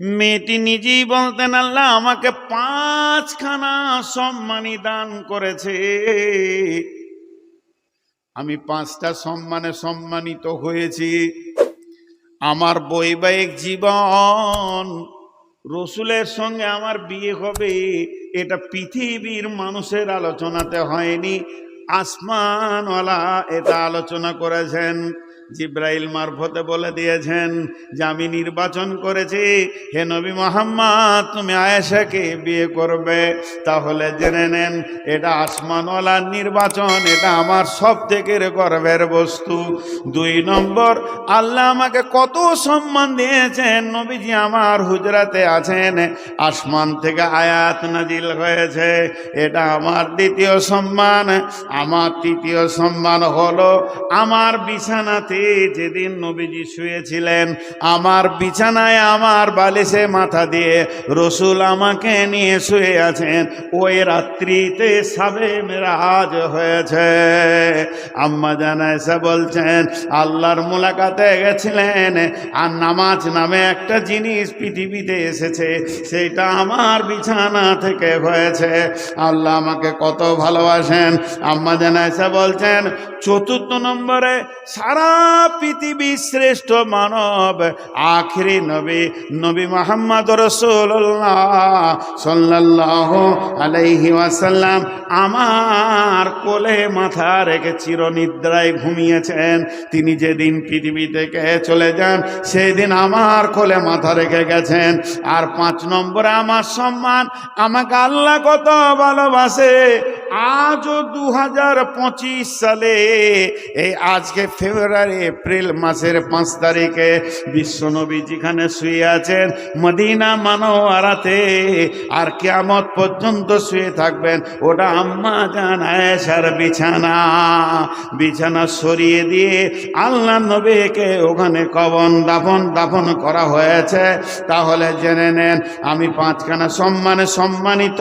মেয়েটি নিজেই বলতেন, আল্লাহ আমাকে পাঁচখানা সম্মানী দান করেছে। আমি পাঁচটা সম্মানে সম্মানিত হয়েছি। আমার বৈবাহিক জীবন রসুলের সঙ্গে আমার বিয়ে হবে। এটা পৃথিবীর মানুষের আলোচনাতে হয়নি। আসমানওয়ালা এটা আলোচনা করেছেন। জিব্রাইল মারফতে বলে দিয়েছেন যে আমি নির্বাচন করেছি। হে নবী মোহাম্মদ, তুমি আয়েশাকে বিয়ে করবে। তাহলে জেনে নেন, এটা আসমানওয়ালার নির্বাচন, এটা আমার সব থেকে গর্বের বস্তু। দুই নম্বর, আল্লাহ আমাকে কত সম্মান দিয়েছেন। নবীজি আমার হুজরাতে আছেন। আসমান থেকে আয়াত নাজিল হয়েছে। এটা আমার দ্বিতীয় সম্মান। আমার তৃতীয় সম্মান হলো আমার বিছানাতে যেদিন নবীজি শুয়েছিলেন, আমার বিছানায় আমার বালিশে মাথা দিয়ে রসুল আমাকে নিয়ে শুয়ে আছেন। ওই রাত্রিতে সাবে মেরাজ হয়েছে। আম্মা জানায়সা বলছেন, আল্লাহর মোলাকাতে গেছিলেন আর নামাজ নামে একটা জিনিস পৃথিবীতে এসেছে, সেটা আমার বিছানা থেকে হয়েছে। আল্লাহ আমাকে কত ভালোবাসেন। আম্মা জানায়সা বলছেন, চতুর্থ নম্বরে সারা পৃথিবীর শ্রেষ্ঠ মানব, আখিরি নবী নবী মোহাম্মদ রসুল্লাহ সাল্লাহ আলাইহি ওয়াসাল্লাম আমার কোলে মাথা রেখে চিরনিদ্রায় ঘুমিয়েছেন। তিনি যেদিন পৃথিবী থেকে চলে যান সেই দিন আমার কোলে মাথা রেখে গেছেন। আর পাঁচ নম্বরে আমার সম্মান, আমাকে আল্লাহ কত ভালোবাসে। আজও দু হাজার পঁচিশ সালে, এই আজকে ফেব্রুয়ারি এপ্রিল মাসের পাঁচ তারিখে বিশ্বনবী যেখানে শুয়ে আছেন মদিনা মানোয়ারাতে, আর কেয়ামত পর্যন্ত শুয়ে থাকবেন। ওটা আম্মা জান আয়েশার বিছানা। বিছানা সরিয়ে দিয়ে আল্লাহ নবীকে ওখানে কবন দাফন দাফন করা হয়েছে। তাহলে জেনে নেন, আমি পাঁচখানা সম্মানে সম্মানিত,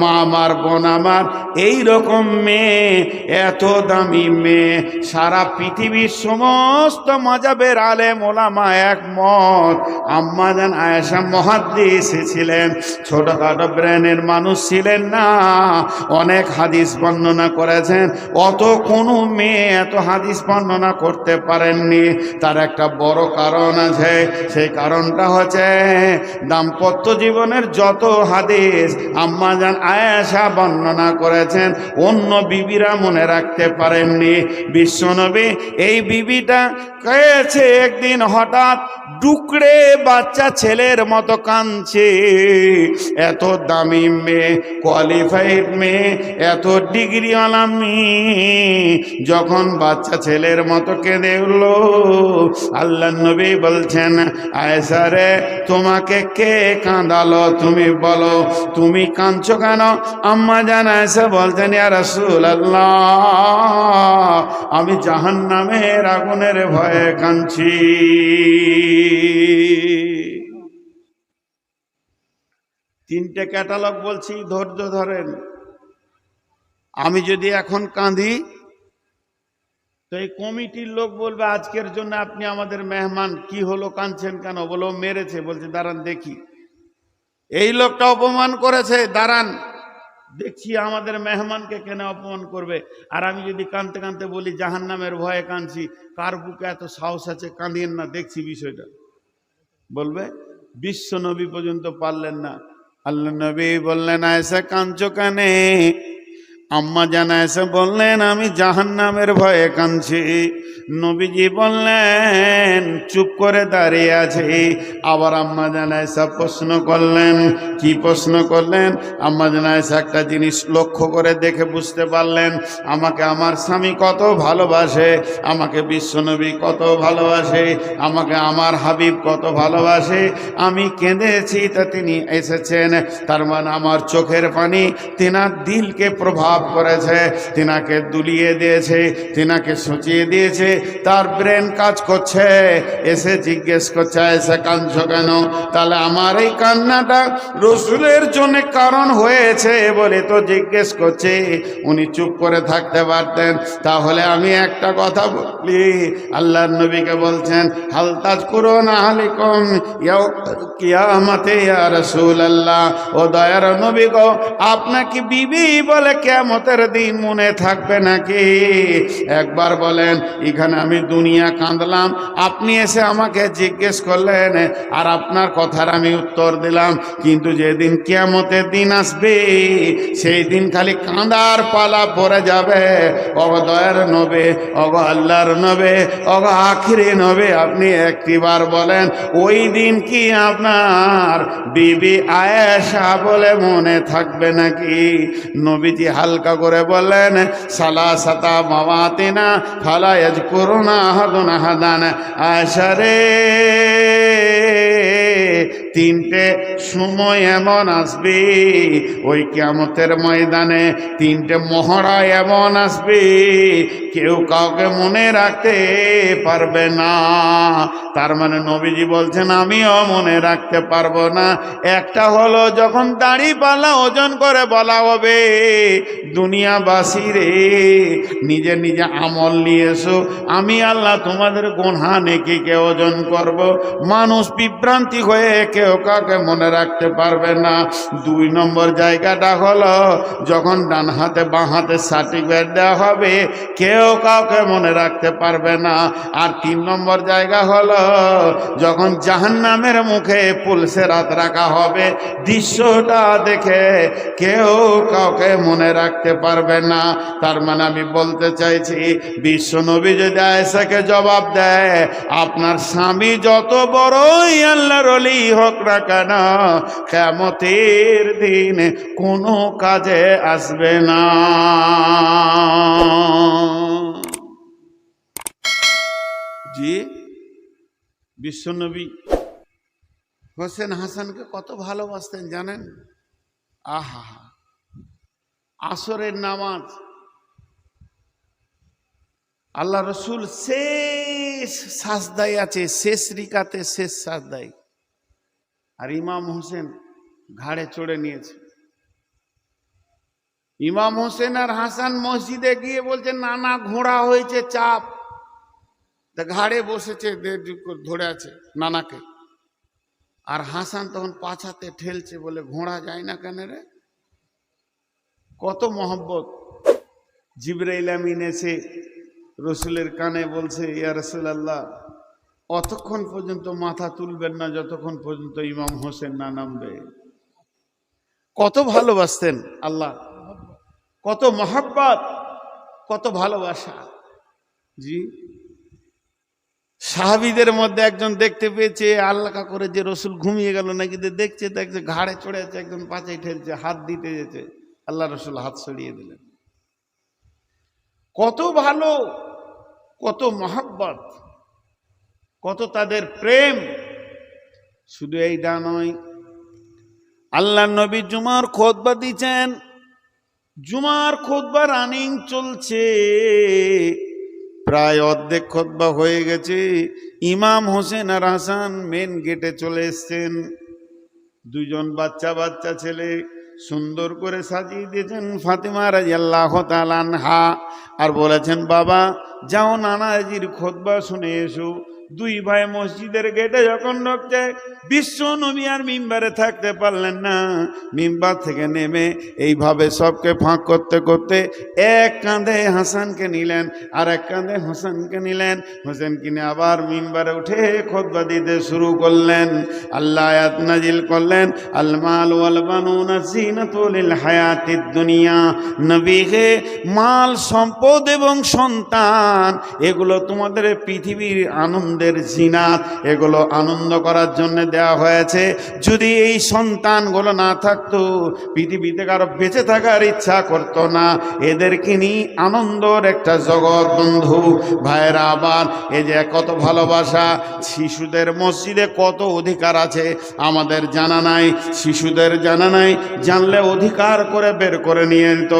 মা আমার, বোন আমার এই রকম মেয়ে, এত দামি মেয়ে, সারা পৃথিবীর সমস্ত মজাবের আলে মোলামা একমত। আম্মা জান আয়েশা মহাদ্দিস ছিলেন। ছোটখাটো ব্রেনের মানুষ ছিলেন না। অনেক হাদিস বর্ণনা করেছেন। অত কোনো মেয়ে এত হাদিস বর্ণনা করতে পারেননি। তার একটা বড় কারণ আছে। সেই কারণটা হচ্ছে দাম্পত্য জীবনের যত হাদিস আম্মা জান আয়েশা বর্ণনা করেছেন, অন্য বিবিরা মনে রাখতে পারেননি। বিশ্বনবী এই বিবিটা কয়েছে একদিন হঠাৎ ডুকরে বাচ্চা ছেলের মতো কাঁদছে। এত দামি মেয়ে কোয়ালিফাইড মেয়ে, এত ডিগ্রিওয়ালা মেয়ে। যখন বাচ্চা ছেলের মতো কেঁদে উঠল, আল্লাহ নবী বলছেন আয়সা রে, তোমাকে কে কাঁদালো? তুমি বলো, তুমি কাঁদছো কেন? আম্মা জান আয়সা বলছেন, ইয়া রাসূল আল্লাহ আমি জাহান নামের আগুনের ভয়ে কাঁদছি। তিনটে ক্যাটালগ বলছি, ধৈর্য ধরেন। আমি যদি এখন কাঁদি, তো এই কমিটির লোক বলবে, আজকের জন্য আপনি আমাদের মেহমান, কি হলো কাঁদছেন কেন? বলো মেরেছে, বলছে, দাঁড়ান দেখি। এই লোকটা অপমান করেছে, দাঁড়ান। দেখছি আমাদের মেহমানকে কেন অপমান করবে? আর আমি যদি কাঁদতে কাঁদতে বলি জাহান নামের ভয়ে কাঁদছি। কার বুকে এত সাহস আছে? কাঁদিয়েন না, দেখছি বিষয়টা। বলবে, বিশ্ব নবী পর্যন্ত পারলেন না। আল্লাহ নবী বললেন আয়সা কাঞ্চ কানে? আম্মা জানা এসে বললেন, আমি জাহান নামের ভয়ে কাঁদছি। নবীজি বললেন, চুপ করে দাঁড়িয়ে আছে। আবার আম্মা জানা এসে প্রশ্ন করলেন। কি প্রশ্ন করলেন? আম্মা জানা এসে একটা জিনিস লক্ষ্য করে দেখে বুঝতে পারলেন। আমাকে আমার স্বামী কত ভালোবাসে, আমাকে বিশ্বনবী কত ভালোবাসে, আমাকে আমার হাবিব কত ভালোবাসে। আমি কেঁদেছি তা তিনি এসেছেন। তার মানে আমার চোখের পানি, তেনার দিলকে প্রভাব প্রভাব করেছে, তিনাকে দুলিয়ে দিয়েছে, তিনাকে সচিয়ে দিয়েছে, তার ব্রেন কাজ করছে। এসে জিজ্ঞেস করছে, এসে কাঁদছ কেন? তাহলে আমার এই কান্নাটা রসুলের জন্য কারণ হয়েছে বলে তো জিজ্ঞেস করছে। উনি চুপ করে থাকতে পারতেন। তাহলে আমি একটা কথা বলি, আল্লাহর নবীকে বলছেন হালতাজ করো না হালিকম কিয়ামতে ইয়া রসুল আল্লাহ ও দয়ার নবী গো, আপনাকে বিবি বলে কেমতের দিন মনে থাকবে নাকি? একবার বলেন, এখানে আমি দুনিয়া কাঁদলাম। আপনি এসে আমাকে জিজ্ঞেস করলেন, আর আপনার কথার আমি উত্তর দিলাম। কিন্তু যেদিন কেমতের দিন আসবে, সেই দিন খালি কাঁদার পালা পড়ে যাবে। অগ দয়ার নবে অগ আল্লাহর নবে অগ আখিরে নবে, আপনি একটিবার বলেন, ওই দিন কি আপনার বিবি আয়েশা বলে মনে থাকবে নাকি? নবীজি হালকা করে বললেন সালা সাতা মামাতিনা ফালায়াজ করুনা হাদুন হাদান আয়েশা রে তিনটে সময় এমন আসবে, ওই কেমতের ময়দানে তিনটে মহড়া এমন আসবে, কেউ কাউকে মনে রাখতে পারবে না। তার মানে নবীজি বলছেন, আমিও মনে রাখতে পারব না। একটা হলো যখন দাড়ি পালা ওজন করে বলা হবে, দুনিয়াবাসী রে, নিজে নিজে আমল নিয়ে এসো আমি আল্লাহ তোমাদের গোনা নেকিকে ওজন করব। মানুষ বিভ্রান্তি হয়ে কেউ কাউকে মনে রাখতে পারবে না। দুই নম্বর জায়গাটা হলো, যখন ডান হাতে বাঁ হাতে সার্টিফিকেট দেওয়া হবে, কেউ কাউকে মনে রাখতে পারবে না। আর তিন নম্বর জায়গা হলো, যখন জাহান্নামের মুখে পুলসে রাত রাখা হবে, দৃশ্যটা দেখে কেউ কাউকে মনে রাখতে পারবে না। তার মানে আমি বলতে চাইছি বিশ্ব নবী যদি আয়সাকে জবাব দেয়, আপনার স্বামী যত বড়ই আল্লাহর অলি হোক না কেন দিন কোনো কাজে আসবে না। জি, বিশ্বনবী হোসেন হাসানকে কত ভালোবাসতেন জানেন? আহা, আসরের নামাজ আল্লাহ রসুল শেষ সাজদাই আছে, শেষ রিকাতে শেষ সাজদাই আর ইমাম হোসেন ঘাড়ে চড়ে নিয়েছে। ইমাম হোসেন আর হাসান মসজিদে গিয়ে বলছে, নানা ঘোড়া হয়েছে, চাপ। তা ঘাড়ে বসেছে ধরে আছে নানাকে। আর হাসান তখন পাছাতে ঠেলছে বলে, ঘোড়া যায় না কেন রে? কত মহব্বত। জিব্রাইল আমিন এসে রসুলের কানে বলছে, ইয়া রসুলাল্লাহ অতক্ষণ পর্যন্ত মাথা তুলবেন না, যতক্ষণ পর্যন্ত ইমাম হোসেন না নামবে। কত ভালোবাসতেন আল্লাহ, কত মহাব্বত, কত ভালোবাসা। জি। সাহাবিদের মধ্যে একজন দেখতে পেয়েছে আল্লাকা করে যে রসুল ঘুমিয়ে গেল, নাকি দেখছে দেখছে ঘাড়ে চড়ে আছে, একজন পাচাই ঠেলছে, হাত দিতে যেতে। আল্লাহ রসুল হাত সরিয়ে দিলেন। কত ভালো, কত মহাব্বত। কত তাদের প্রেম। শুধু এইটা নয় আল্লাহ নবী জুমার খোদবা দিচ্ছেন। জুমার খোদবা রানিং চলছে। প্রায় অর্ধেক খোদবা হয়ে গেছে। ইমাম হোসেন আর হাসান মেন গেটে চলে এসছেন। দুজন বাচ্চা বাচ্চা ছেলে সুন্দর করে সাজিয়ে দিয়েছেন ফাতিমা রাজি আল্লাহ হা আর বলেছেন, বাবা, যাও নানাজির খোদবা শুনে এসো। দুই ভাই মসজিদের গেটে যখন ঢুকছে, বিশ্ব নবী আর মিম্বারে থাকতে পারলেন না। মিম্বার থেকে নেমে এইভাবে সবকে ফাঁক করতে করতে এক কাঁধে হাসানকে নিলেন, আর এক কাঁধে হোসেনকে নিলেন। হোসেন কিনে আবার মিম্বারে উঠে খোদবা দিতে শুরু করলেন, আল্লাহ নাজিল করলেন আলমাল ওয়াল বানুনা জিনাতুল হায়াতিদ দুনিয়া। নবী হে, মাল, সম্পদ এবং সন্তান, এগুলো তোমাদের পৃথিবীর আনন্দ আনন্দের জিনাত, এগুলো আনন্দ করার জন্য দেওয়া হয়েছে। যদি এই সন্তানগুলো না থাকতো, পৃথিবীতে কারও বেঁচে থাকার ইচ্ছা করতো না। এদেরকে নিয়ে আনন্দর একটা জগৎ, বন্ধু। ভাইয়েরা, আবার এই যে কত ভালোবাসা, শিশুদের মসজিদে কত অধিকার আছে, আমাদের জানা নাই। শিশুদের জানা নাই, জানলে অধিকার করে বের করে নিয়ে নিত।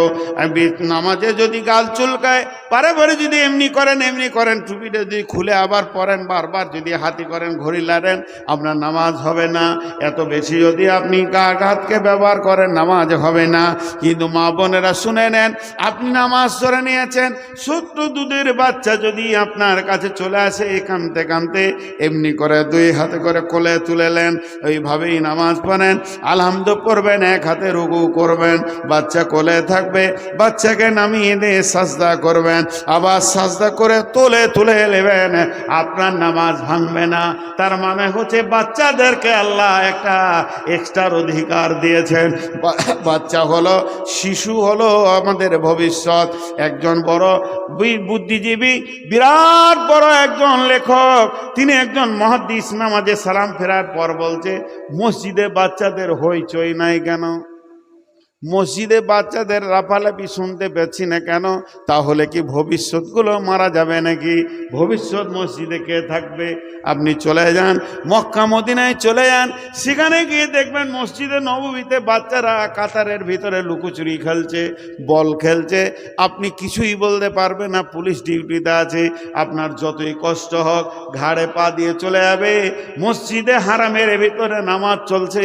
নামাজে যদি গাল চুলকায় পারে পারে যদি এমনি করেন এমনি করেন, টুপিটা যদি খুলে আবার পরেন বারবার যদি হাতি করেন, ঘড়ি লাড়েন আপনার নামাজ হবে না। এত বেশি যদি আপনি গা ঘাতকে ব্যবহার করেন, নামাজ হবে না। কিন্তু মা বোনেরা শুনে নেন, আপনি নামাজ ধরে নিয়েছেন, ছোট্ট দুধের বাচ্চা যদি আপনার কাছে চলে আসে কানতে কানতে, এমনি করে দুই হাতে করে কোলে তুলেলেন ওইভাবেই নামাজ পড়েন। আলহামদ পড়বেন, এক হাতে রুগু করবেন, বাচ্চা কোলে থাকবে, বাচ্চাকে নামিয়ে দিয়ে সাজদা করবেন। আবার সাজদা করে তোলে তুলে নেবেন, আপনার নামাজ ভাঙবে না। তার মানে হচ্ছে বাচ্চাদেরকে আল্লাহ একটা এক্সট্রার অধিকার দিয়েছেন। বাচ্চা হলো, শিশু হলো আমাদের ভবিষ্যৎ। একজন বড় বুদ্ধিজীবী, বিরাট বড় একজন লেখক। তিনি একজন মহাদিস নামাজে সালাম ফেরার পর বলছে, মসজিদে বাচ্চাদের হইচই নাই কেন? মসজিদে বাচ্চাদের লাফালাফি শুনতে পাচ্ছি না কেন? তাহলে কি ভবিষ্যৎগুলো মারা যাবে নাকি? ভবিষ্যৎ মসজিদে কে থাকবে? আপনি চলে যান, মক্কা মদিনায় চলে যান, সেখানে গিয়ে দেখবেন মসজিদে নবমীতে বাচ্চারা কাতারের ভিতরে লুকোচুরি খেলছে, বল খেলছে। আপনি কিছুই বলতে পারবেন না, পুলিশ ডিউটিতে আছে, আপনার যতই কষ্ট হোক ঘাড়ে পা দিয়ে চলে যাবে। মসজিদে হারামের ভিতরে নামাজ চলছে,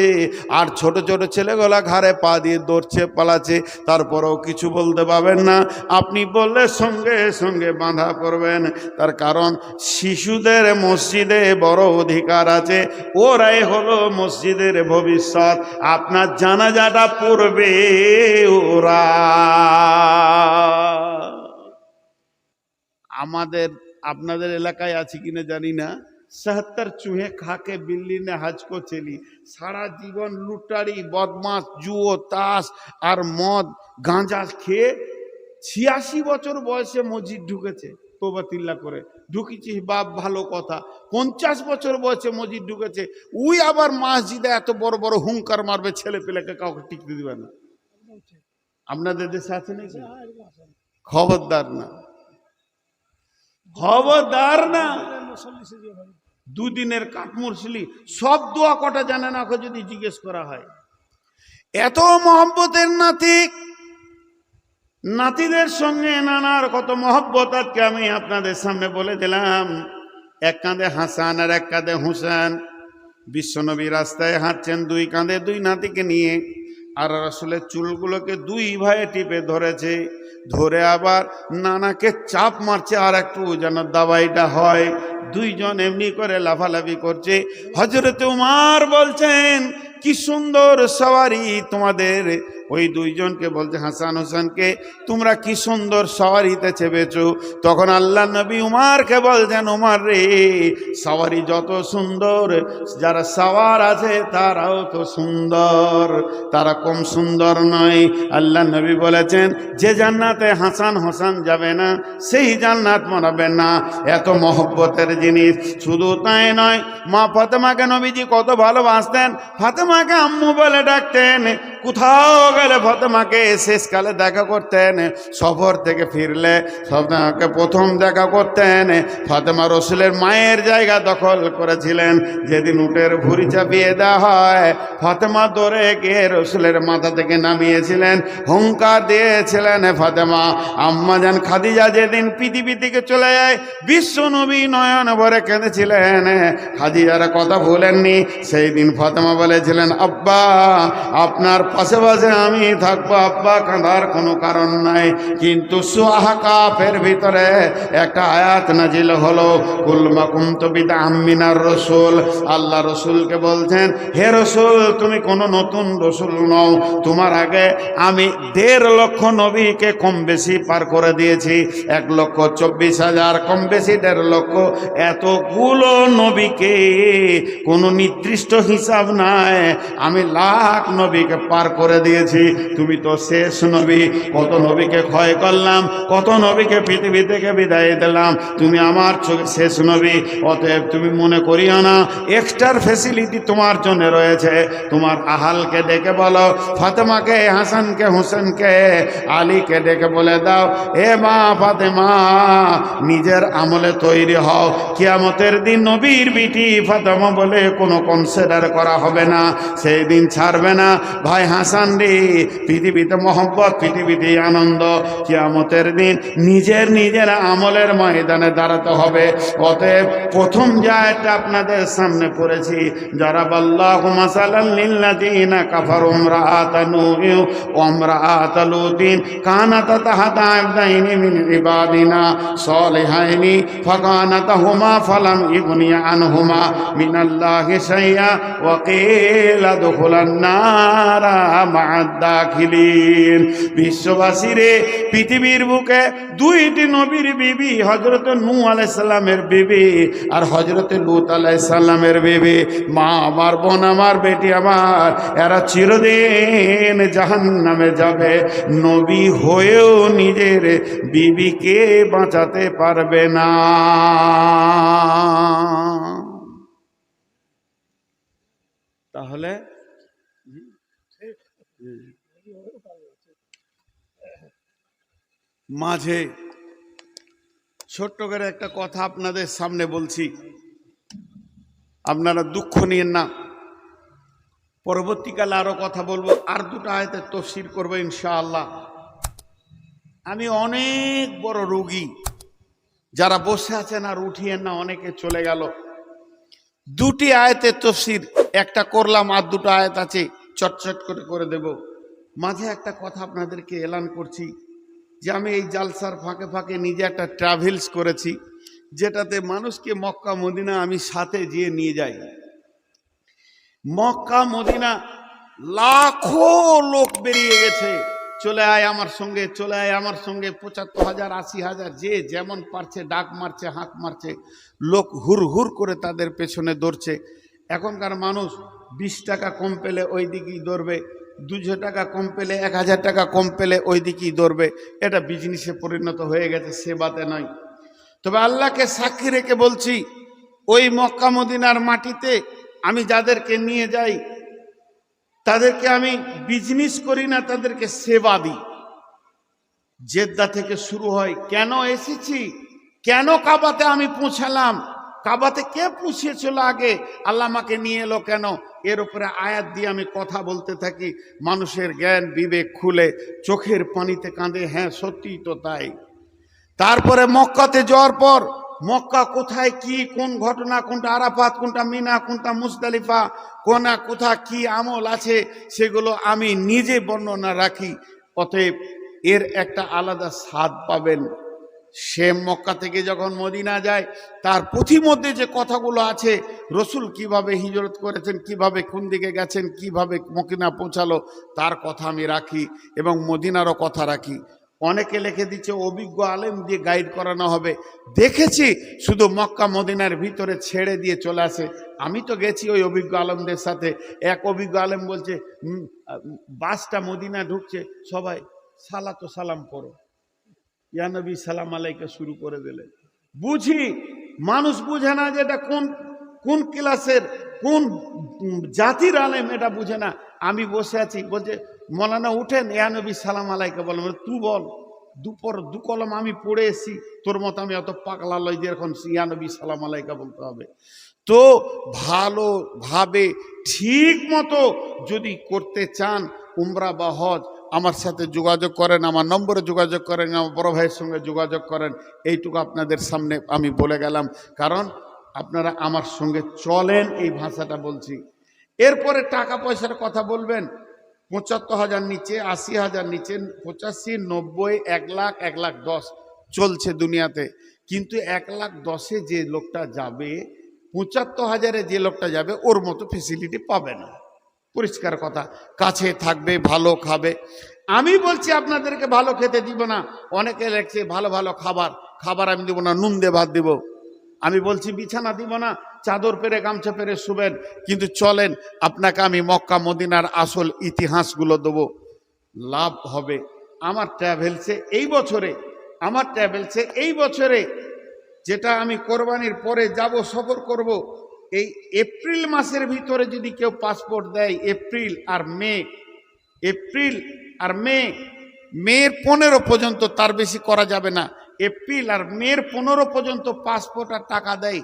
আর ছোট ছোট ছেলেগুলা ঘাড়ে পা দিয়ে দৌড়ছে পালাচ্ছে, তারপরেও কিছু বলতে পারবেন না। আপনি বললে সঙ্গে সঙ্গে বাঁধা করবেন তার কারণ শিশুদের মসজিদে বড় অধিকার আছে। ওরাই হলো মসজিদের ভবিষ্যৎ। আপনার জানাজাটা পড়বে ওরা। আমাদের, আপনাদের এলাকায় আছে কিনা জানি না। চুহে খাকে বিল্লি নে হাজকো চেলি। সারা জীবন লুটারি বদমাস জুয়ো, তাস আর মদ গাঁজা খেয়ে ছিয়াশি বছর বয়সে মসজিদ ঢুকেছে তোবাতিল্লা করে। ঢুকেছিস, বাপ, ভালো কথা। পঞ্চাশ বছর বয়সে মসজিদ ঢুকেছে। উই আবার মসজিদে এত বড় বড় হুঙ্কার মারবে, ছেলে পেলেকে কাউকে টিকতে দিবে না। আপনাদের দেশে আছে নাকি? খবরদার না। খবরদার না। দুদিনের কাঠমুরসিলি সব দোয়া কটা জানে না ওকে যদি জিজ্ঞেস করা হয়। এত মহব্বতের নাতি, নাতিদের সঙ্গে নানার কত মহব্বত, আজকে আমি আপনাদের সামনে বলে দিলাম। এক কাঁধে হাসান আর এক কাঁধে হুসেন। বিশ্বনবী রাস্তায় হাঁটছেন দুই কাঁধে দুই নাতিকে নিয়ে, আর আসলে চুলগুলোকে দুই ভাইয়ে টিপে ধরেছে। ধরে আবার নানাকে চাপ মারছে, আর একটু যেন দাবাইটা হয়। দুইজন এমনি করে লাফালাফি করছে। হজরত উমার বলছেন, কি সুন্দর সওয়ারি তোমাদের ওই দুইজনকে বলছে, হাসান হোসেনকে, তোমরা কি সুন্দর সওয়ারিতে চেপেছো তখন আল্লাহ নবী উমারকে বলছেন, উমার রে, সওয়ারি যত সুন্দর, যারা সাওয়ার আছে তারাও তো সুন্দর, তারা কম সুন্দর নয়। আল্লাহ নবী বলেছেন, যে জান্নাতে হাসান হোসান যাবে না, সেই জান্নাত মানাবে না। এত মহব্বতের জিনিস। শুধু তাই নয়, মা ফাতেমাকে নবীজি কত ভালোবাসতেন। ফাতেমাকে আম্মু বলে ডাকতেন, কোথাও গেলে ফাতেমাকে শেষকালে দেখা করতেন, সফর থেকে ফিরলে ফাতেমাকে প্রথম দেখা করতেন। ফাতেমা রসুলের মায়ের জায়গা দখল করেছিলেন, যেদিন উটের ভুড়ি চাপিয়ে দেওয়া হয়। ফাতেমা দৌড়ে গিয়ে রসুলের মাথা থেকে নামিয়েছিলেন, হুঙ্কার দিয়েছিলেন ফাতেমা। আম্মা যান খাদিজা যেদিন পৃথিবী থেকে চলে যায়, বিশ্ব নবী নয়ন ভরে কেঁদেছিলেন। খাদিজার কথা ভুলেননি, সেই দিন ফাতেমা বলেছিলেন, আব্বা, আপনার পাশে পাশে আমি থাকব, আব্বা, কাঁদার কোনো কারণ নাই। কিন্তু সুয়াহা কাফের ভিতরে একটা আয়াত নাজিল হলো কুলমা কুমতো বিদা আম্মিনার রসুল। আল্লাহ রসুলকে বলছেন, হে রসুল, তুমি কোনো নতুন রসুল নও। তোমার আগে আমি দেড় লক্ষ নবীকে কম বেশি পার করে দিয়েছি। এক লক্ষ চব্বিশ হাজার, কম বেশি দেড় লক্ষ। এতগুলো নবীকে কোনো নির্দিষ্ট হিসাব নাই। আমি লাখ নবীকে পার করে দিয়েছি। তুমি তো শেষ নবী। কত নবীকে ক্ষয় করলাম, কত নবীকে পৃথিবী থেকে বিদায় দিলাম। তুমি আমার চোখে শেষ নবী, অতএব তুমি মনে করিও না এক্সট্রার ফেসিলিটি তোমার জন্য রয়েছে। তোমার আহালকে ডেকে বলো, ফাতেমাকে, হাসানকে, হোসেনকে, আলীকে ডেকে বলে দাও, এ মা ফাতেমা, নিজের আমলে তৈরি হও। কিয়ামতের দিন নবীর বিটি ফাতেমা বলে কোনো কনসিডার করা হবে না, সেই দিন ছাড়বে না। ভাই হাসান রে পৃথিবীতে মোহব্বত, পৃথিবীতে আনন্দ। কিয়ামতের দিন নিজের নিজের আমলের ময়দানে দাঁড়াতে হবে। অতএব প্রথম যা এটা আপনাদের সামনে পড়েছি যারা বল্লাহ মাসালান লিল্লাযিনা কাফারু ইমরাআতানু ওমরাআতালুতিন কানাতা তাহাতা আবদাইনি মিন ইবাদিনা সালিহাইনি, ফাকানাতাহুমা ফালাম ইগনিয়া আনহুমা মিনাল্লাহি শাইয়া ওয়া কিলা দুখুলান নারা দাখিলিন। বিশ্ববাসীরে পৃথিবীর বুকে দুইটি নবীর বিবি হজরত নূ আলাইসাল্লামের বিবি আর হজরত লুত আলাইসাল্লামের বিবি। মা আমার, বোন আমার, বেটি আমার, এরা চিরদিন জাহান নামে যাবে। নবী হয়েও নিজের বিবিকে বাঁচাতে পারবে না। তাহলে মাঝে ছোট্ট করে একটা কথা আপনাদের সামনে বলছি। আপনারা দুঃখ নিয়েন না। পরবর্তীকালে আরও কথা বলব। আর দুটো আয়তে তফসির করব ইনশাআল্লাহ। আমি অনেক বড় রোগী। যারা বসে আছেন আর উঠিয়েন না, অনেকে চলে গেল। দুটি আয়তের তফসির, একটা করলাম আর দুটো আয়াত আছে, চটচট করে করে দেব। মাঝে একটা কথা আপনাদেরকে এলান করছি। যে আমি এই জালসার ফাঁকে ফাঁকে নিজে একটা ট্রাভেলস করেছি, যেটাতে মানুষকে মক্কা, মদিনা আমি সাথে যেয়ে নিয়ে যাই। মক্কা, মদিনা লাখো লোক বেরিয়ে গেছে। চলে আয় আমার সঙ্গে, চলে আয় আমার সঙ্গে, পঁচাত্তর হাজার, আশি হাজার, যে যেমন পারছে, ডাক মারছে, হাঁক মারছে, লোক হুর হুর করে তাদের পেছনে দৌড়ছে। এখনকার মানুষ বিশ টাকা কম পেলে ওই দিকেই দৌড়বে। দুশো টাকা কম পেলে, এক হাজার টাকা কম পেলে ওই দিকেই দৌড়বে এটা বিজনেসে পরিণত হয়ে গেছে সেবাতে নয়। তবে আল্লাহকে সাক্ষী রেখে বলছি, ওই মক্কা মদিনার মাটিতে আমি যাদেরকে নিয়ে যাই, তাদেরকে আমি বিজনেস করি না, তাদেরকে সেবা দিই। জেদ্দা থেকে শুরু হয়, কেন এসেছি, কেন কাবাতে আমি পৌঁছালাম কাবাতে কে পুষিয়েছিল আগে? আল্লাহ আমাকে নিয়ে এলো কেন? এর উপরে আয়াত দিয়ে আমি কথা বলতে থাকি। মানুষের জ্ঞান বিবেক খুলে চোখের পানিতে কাঁদে হ্যাঁ সত্যিই তো তাই। তারপরে মক্কাতে যাওয়ার পর, মক্কা কোথায়, কি, কোন ঘটনা, কোনটা আরাফাত, কোনটা মিনা, কোনটা মুস্তালিফা কোনা কোথা কি আমল আছে, সেগুলো আমি নিজে বর্ণনা রাখি। অতএব এর একটা আলাদা স্বাদ পাবেন। সে মক্কা থেকে যখন মদিনা যায়, তার পথিমধ্যে যে কথাগুলো আছে, রসুল কীভাবে হিজরত করেছেন, কীভাবে কোন দিকে গেছেন, কীভাবে মকিনা পৌঁছালো, তার কথা আমি রাখি এবং মদিনারও কথা রাখি। অনেকে লিখে দিচ্ছে, অভিজ্ঞ আলেম দিয়ে গাইড করানো হবে। দেখেছি, শুধু মক্কা মদিনার ভিতরে ছেড়ে দিয়ে চলে আসে। আমি তো গেছি ওই অভিজ্ঞ আলমদের সাথে। এক অভিজ্ঞ আলেম বলছে বাসটা মদিনা ঢুকছে, সবাই সালা তো সালাম করো। ইয়ানবী সালাম আলাইকে শুরু করে দিলে। বুঝি মানুষ বুঝে না যে এটা কোন কোন ক্লাসের কোন জাতির আলেম এটা বুঝে না। আমি বসে আছি বলছে মলানা উঠেন ইয়ানবী সালাম আলাইকে বলেন বলে, তুই বল দুপর দু কলম আমি পড়ে এসি তোর মতো আমি অত পাগলা লই যে এখন ইয়ানবী সালাম আলাইকা বলতে হবে। তো ভালোভাবে ঠিক মতো যদি করতে চান উমরা বা হজ আমার সাথে যোগাযোগ করেন, আমার নম্বরে যোগাযোগ করেন, আমার বড় ভাইয়ের সঙ্গে যোগাযোগ করেন, এইটুকু আপনাদের সামনে আমি বলে গেলাম। কারণ আপনারা আমার সঙ্গে চলেন এই ভাষাটা বলছি। এরপরে টাকা পয়সার কথা বলবেন, পঁচাত্তর হাজার নিচে, আশি হাজার নিচে, পঁচাশি, নব্বই, এক লাখ এক লাখ দশ চলছে দুনিয়াতে। কিন্তু এক লাখ দশে যে লোকটা যাবে, পঁচাত্তর হাজারে যে লোকটা যাবে, ওর মতো ফেসিলিটি পাবে না। পরিষ্কার কথা। কাছে থাকবে, ভালো খাবে। আমি বলছি আপনাদেরকে ভালো খেতে দিব না। অনেকে লেখছে ভালো ভালো খাবার। খাবার আমি দেবো না, নুন দিয়ে ভাত দেবো। আমি বলছি বিছানা দিব না, চাদর পেরে, গামছা পেরে শুবেন। কিন্তু চলেন, আপনাকে আমি মক্কা, মদিনার আসল ইতিহাসগুলো দেবো। লাভ হবে। আমার ট্রাভেলসে এই বছরে, আমার ট্রাভেলসে এই বছরে যেটা আমি কোরবানির পরে যাব, সফর করব এই এপ্রিল মাসের ভিতরে যদি কেউ পাসপোর্ট দেয়, এপ্রিল আর মে, এপ্রিল আর মে, মের পনেরো পর্যন্ত তার বেশি করা যাবে না। এপ্রিল আর মের পনেরো পর্যন্ত পাসপোর্ট আর টাকা দেয়,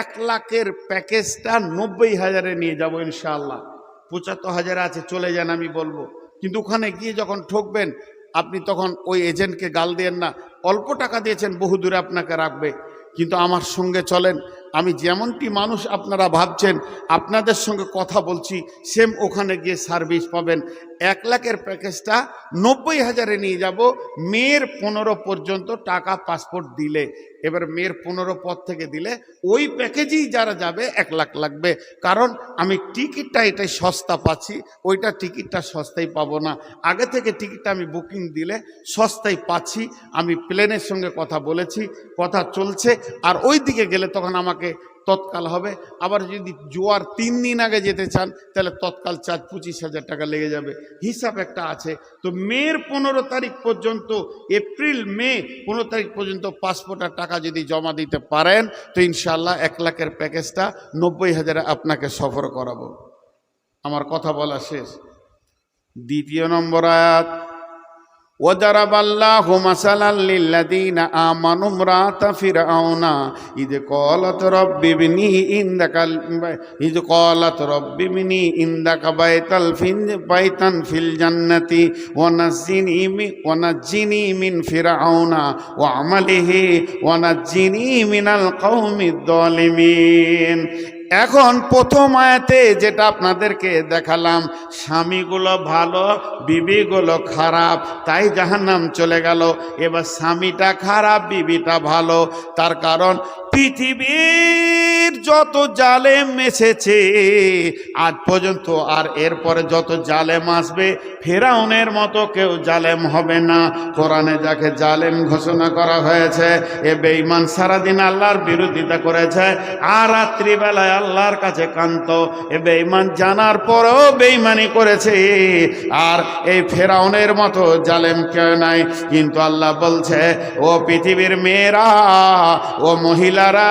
এক লাখের প্যাকেজটা নব্বই হাজারে নিয়ে যাব ইনশাআল্লাহ। পঁচাত্তর হাজারে আছে, চলে যান আমি বলব। কিন্তু ওখানে গিয়ে যখন ঠকবেন, আপনি তখন ওই এজেন্টকে গাল দেন না। অল্প টাকা দিয়েছেন বহু দূরে আপনাকে রাখবে। কিন্তু আমার সঙ্গে চলেন আমি যেমনটি মানুষ আপনারা ভাবছেন, আপনাদের সঙ্গে কথা বলছি, সেম ওখানে গিয়ে সার্ভিস পাবেন। এক লাখের প্যাকেজটা নব্বই হাজারে নিয়ে যাব, মেয়ের পনেরো পর্যন্ত টাকা পাসপোর্ট দিলে। এবার মেয়ের পনেরো পর থেকে দিলে ওই প্যাকেজেই যারা যাবে, এক লাখ লাগবে। কারণ আমি টিকিটটা এটাই সস্তা পাচ্ছি, ওইটা টিকিটটা সস্তায় পাবো না। আগে থেকে টিকিটটা আমি বুকিং দিলে সস্তায় পাচ্ছি। আমি প্লেনের সঙ্গে কথা বলেছি, কথা চলছে, আর ওই দিকে গেলে তখন আমাকে তৎকাল হবে। আবার যদি জোয়ার তিন দিন আগে যেতে চান, তাহলে তৎকাল চার পঁচিশ হাজার টাকা লেগে যাবে। হিসাব একটা আছে। তো মের পনেরো তারিখ পর্যন্ত, এপ্রিল, মে পনেরো তারিখ পর্যন্ত পাসপোর্ট আর টাকা যদি জমা দিতে পারেন, তো ইনশাল্লাহ এক লাখের প্যাকেজটা নব্বই হাজারে আপনাকে সফর করাবো। আমার কথা বলা শেষ। দ্বিতীয় নম্বর আয়াত وضرب الله مثلا للذين آمنوا امرأة فرعون. إذ قالت رب ابني عندك إذ قالت رب ابني عندك بيتا في بيتا في الجنة. ونجني من ونجني من فرعون. وعمله ونجني من القوم الظالمين. এখন প্রথম আয়াতে যেটা আপনাদেরকে দেখালাম, স্বামীগুলো ভালো, বিবিগুলো খারাপ, তাই জাহান্নাম চলে গেল। এবার স্বামীটা খারাপ, বিবিটা ভালো। তার কারণ পৃথিবীর যত জালেম এসেছে, আজ পর্যন্ত আর এরপরে যত জালেম আসবে, ফেরাউনের মতো কেউ জালেম হবে না। কোরআনে যাকে জালেম ঘোষণা করা হয়েছে, এ বেঈমান সারাদিন আল্লাহর বিরোধিতা করেছে, আর রাত্রিবেলায় আল্লাহর কাছে কান্ত এ বেঈমান জানার পরেও বেঈমানি করেছে, আর এই ফেরাউনের মতো জালেম কেউ নাই। কিন্তু আল্লাহ বলছে, ও পৃথিবীর মেয়েরা, ও মহিলারা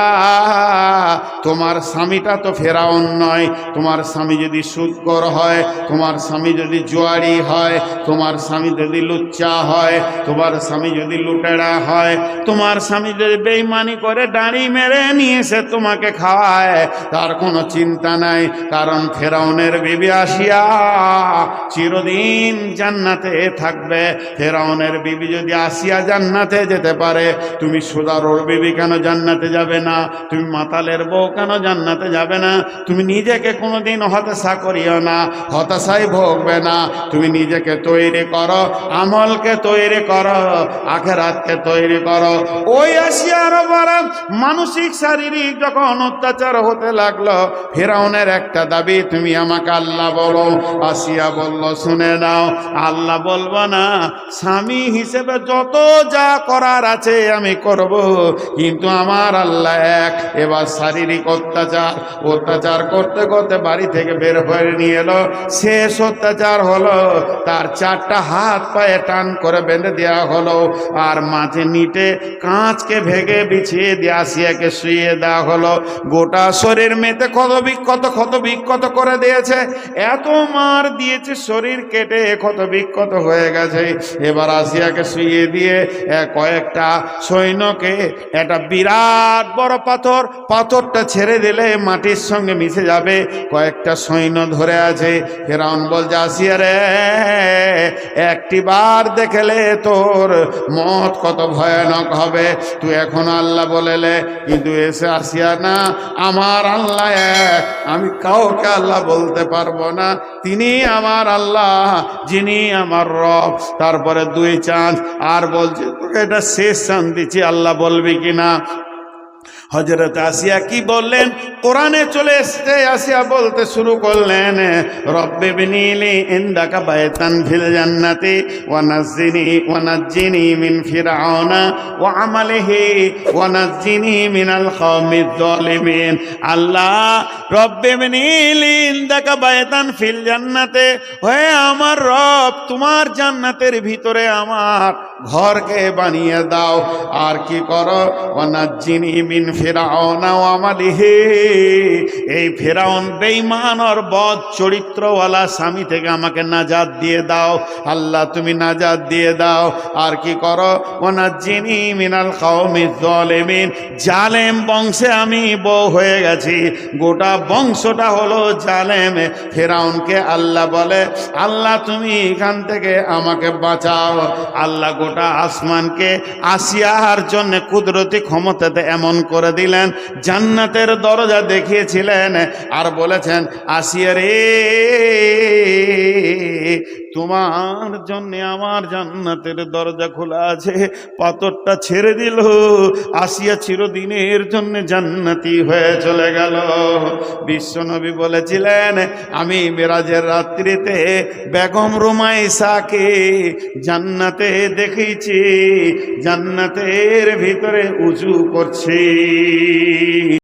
তোমার স্বামীটা তো ফেরাউন নয়, তোমার স্বামী যদি সুদকর হয়, তোমার স্বামী যদি জোয়ারি হয়, তোমার স্বামী যদি লুচ্চা হয়, তোমার স্বামী যদি লুটেরা হয়, তোমার স্বামী যদি বেইমানি করে দাঁড়ি মেরে নিয়ে এসে তোমাকে খাওয়ায়, তার কোনো চিন্তা নাই, কারণ ফেরাউনের বিবি আসিয়া চিরদিন জান্নাতে থাকবে। ফেরাউনের বিবি যদি আসিয়া জান্নাতে যেতে পারে, তুমি সুদারোর বিবি কেন জান্নাতে যাবে? না, তুমি মাতালের বউ কেন জান্নাতে যাবে না? তুমি নিজেকে কোনোদিন হতাশা করিও না হতাশাই ভোগবে না। তুমি নিজেকে তৈরি করো, আমলকে তৈরি করো, আখেরাতকে তৈরি করো। ওই আসিয়ার বড় মানসিক, শারীরিক যখন অত্যাচার হতে লাগল, ফেরাউনের একটা দাবি, তুমি আমাকে আল্লাহ বলো। আসিয়া বলল, শুনে নাও, আল্লাহ বলব না, স্বামী হিসেবে যত যা করার আছে আমি করব, কিন্তু আমার আল্লাহ এক। এবার শারীরিক অত্যাচার অত্যাচার করতে করতে বাড়ি থেকে বের হয়ে নিয়ে এলো। শেষ অত্যাচার হলো, তার চারটা হাত পায়ে টান করে বেঁধে দেওয়া হলো আর মাঝে নিটে কাঁচকে ভেঙে বিছিয়ে দিয়ে আসিয়াকে শুয়ে দেওয়া হলো। গোটা শরীর মেতে ক্ষত বিক্ষত ক্ষত বিক্ষত করে দিয়েছে। এত মার দিয়েছে, শরীর কেটে ক্ষত বিক্ষত হয়ে গেছে। এবার আসিয়াকে শুয়ে দিয়ে কয়েকটা সৈন্যকে, একটা বিরাট বড় পাথর। পাথরটা ছেড়ে দিলে মাটির সঙ্গে মিশে যাবে। কয়েকটা সৈন্য ধরে আছে। ফেরাউন বলছে, আসিয়া রে, একটি বার দেখলে তোর মত কত ভয়ানক হবে। তুই এখন আল্লাহ বলেলে কিন্তু এসে আসিয়া না। আমার আল্লাহ আমি কাউকে আল্লাহ বলতে পারব না। তিনি আমার আল্লাহ, যিনি আমার রব। তারপরে দুই চাঁদ। আর বলছে, তোকে এটা শেষ চাঁদ দিচ্ছি। আল্লাহ বলবি কিনা হজরত আসিয়া কি বললেন? কোরআনে চলে এসছে আসিয়া বলতে শুরু করলেন, রব্বে বিনীলি ইন্দাকা বায়তান ফিল জান্নাতি ওয়া নাজ্জিনি ওয়া নাজ্জিনি মিন ফিরআউনা ওয়া আমালিহি, ওয়া নাজ্জিনি মিনাল কওমিজ জালিমিন আল্লাহ, রব্বে বিনীলি ইন্দাকা বায়তান ফিল জান্নাতে হয়ে আমার রব, তোমার জান্নাতের ভিতরে আমার ঘরকে বানিয়ে দাও। আর কি করো? ওয়া অনাজ্জিনি মিন ফেরাওনা আমালিহে এই ফেরাউন বেঈমান আর বদ চরিত্রওয়ালা স্বামী থেকে আমাকে নাজাদ দিয়ে দাও। আল্লাহ, তুমি নাজাদ দিয়ে দাও। আর কি করো? অনাজ্জিনি মিনাল কওমি জালিমিন জালেম বংশে আমি বউ হয়ে গেছি। গোটা বংশটা হলো জালেম। ফেরাউনকে আল্লাহ বলে, আল্লাহ, তুমি এখান থেকে আমাকে বাঁচাও। আল্লাহ গোটা আসমানকে আসিয়ার জন্য কুদরতি ক্ষমতাতে এমন করে দিলেন জান্নাতের দরজা দেখিয়েছিলেন আর বলেছেন আসিয়া রে তোমার জন্য আমার জান্নাতের দরজা খোলা আছে, পাথরটা ছেড়ে দিল, আসিয়া চিরদিনের জন্য জান্নাতি হয়ে চলে গেল। বিশ্বনবী বলেছিলেন, আমি মেরাজের রাত্রিতে বেগম রুমাইসাকে জান্নাতে দেখেছি, জান্নাতের ভিতরে উঁচু করছি।